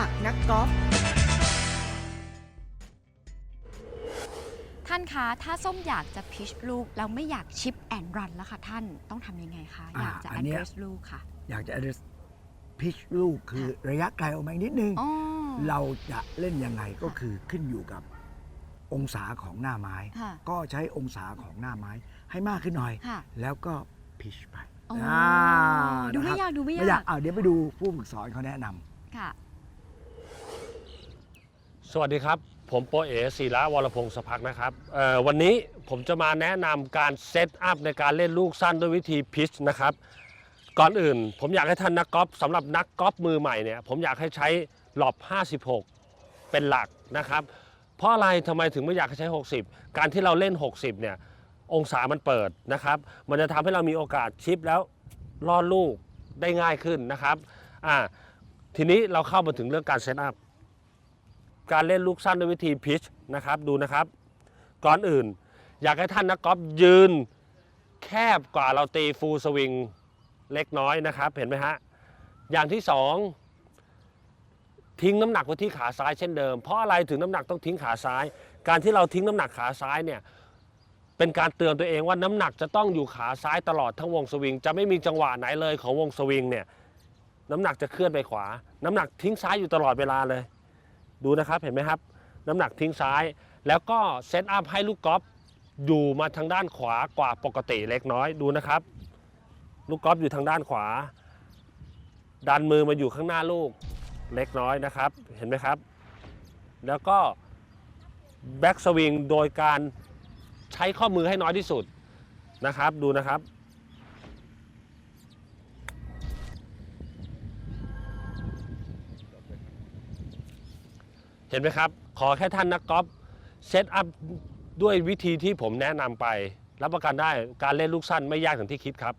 ากนักกอล์ฟท่านคะถ้าส้มอยากจะพิชลูกแล้วไม่อยากชิปแอนดรันแล้วค่ะท่านต้องทำยังไงคะ อยากจะอันเนี้ลูกค่ะ อยากจะ address pitch ลูกคือระยะไกลออกมาอีนิดนึงเราจะเล่นยังไงก็คือขึ้นอยู่กับองศาของหน้าไม้ก็ใช้องศาของหน้าไม้ให้มากขึ้นหน่อยแล้วก็พิชไปดูไม่นยากดูไม่ยากเดี๋ยวไปดูผู้ฝึกสอนเขาแนะนำค่ะ สวัสดีครับ ผมโปเอศิระวรพงศ์สภักนะครับวันนี้ผมจะมาแนะนำการเซตอัพในการเล่นลูกสั้นด้วยวิธีพิชนะครับ ก่อนอื่น ผมอยากให้ท่านนักกอล์ฟสำหรับนักกอล์ฟมือใหม่เนี่ยผมอยากให้ใช้หลอบ 56 เป็นหลักนะครับ เพราะอะไรทำไมถึงไม่อยากให้ใช้ 60 การที่เราเล่น 60 เนี่ยองศามันเปิดนะครับ มันจะทำให้เรามีโอกาสชิปแล้วลอดลูกได้ง่ายขึ้นนะครับอ่าทีนี้เราเข้ามาถึงเรื่องการเซตอัพ การเล่นลูกสั้นด้วยวิธีพิชนะครับดูนะครับ ก่อนอื่น อยากให้ท่านนักกอล์ฟยืนแคบกว่าเราตีฟูลสวิงเล็กน้อยนะครับเห็นไหมฮะอย่างที่สองทิ้งน้ำหนักไว้ที่ขาซ้ายเช่นเดิม เพราะอะไรถึงน้ำหนักต้องทิ้งขาซ้าย การที่เราทิ้งน้ำหนักขาซ้ายเนี่ยเป็นการเตือนตัวเองว่าน้ำหนักจะต้องอยู่ขาซ้ายตลอดทั้งวงสวิง จะไม่มีจังหวะไหนเลยของวงสวิงเนี่ยน้ำหนักจะเคลื่อนไปขวา น้ำหนักทิ้งซ้ายอยู่ตลอดเวลาเลย ดูนะครับเห็นไหมครับ น้ำหนักทิ้งซ้าย แล้วก็เซตอัพให้ลูกกอล์ฟอยู่มาทางด้านขวากว่าปกติเล็กน้อยดูนะครับ ลูกกอล์ฟอยู่ทางด้านขวา ดันมือมาอยู่ข้างหน้าลูกเล็กน้อยนะครับเห็นไหมครับ แล้วก็แบ็กสวิงโดยการใช้ข้อมือให้น้อยที่สุดนะครับดูนะครับ เห็นไหมครับ ขอแค่ท่านนักกอล์ฟเซตอัพด้วยวิธีที่ผมแนะนำไป รับประกันได้การเล่นลูกสั้นไม่ยากอย่างที่คิดครับ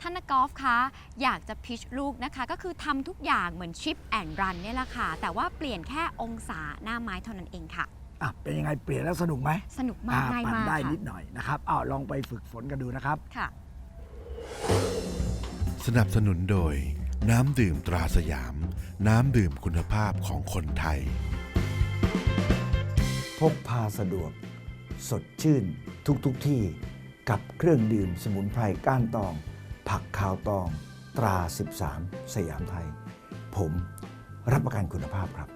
ท่านนักกอล์ฟคะอยากจะพิชลูกนะคะ ก็คือทำทุกอย่างเหมือนชิปแอนรันเนี่ยแหละค่ะ แต่ว่าเปลี่ยนแค่องศาหน้าไม้เท่านั้นเองค่ะ อะเป็นยังไงเปลี่ยนแล้วสนุกไหมสนุกมากอ่ง่ายปั่นมากได้ค่ะนิดหน่อยนะครับอ้าวลองไปฝึกฝนกันดูนะครับ ค่ะ สนับสนุนโดย น้ำดื่มตราสยาม น้ำดื่มคุณภาพของคนไทย พกพาสะดวก สดชื่น ทุกทุกที่ กับเครื่องดื่มสมุนไพรก้านตอง ผักขาวตอง ตรา 13 สยามไทย ผมรับประกันคุณภาพครับ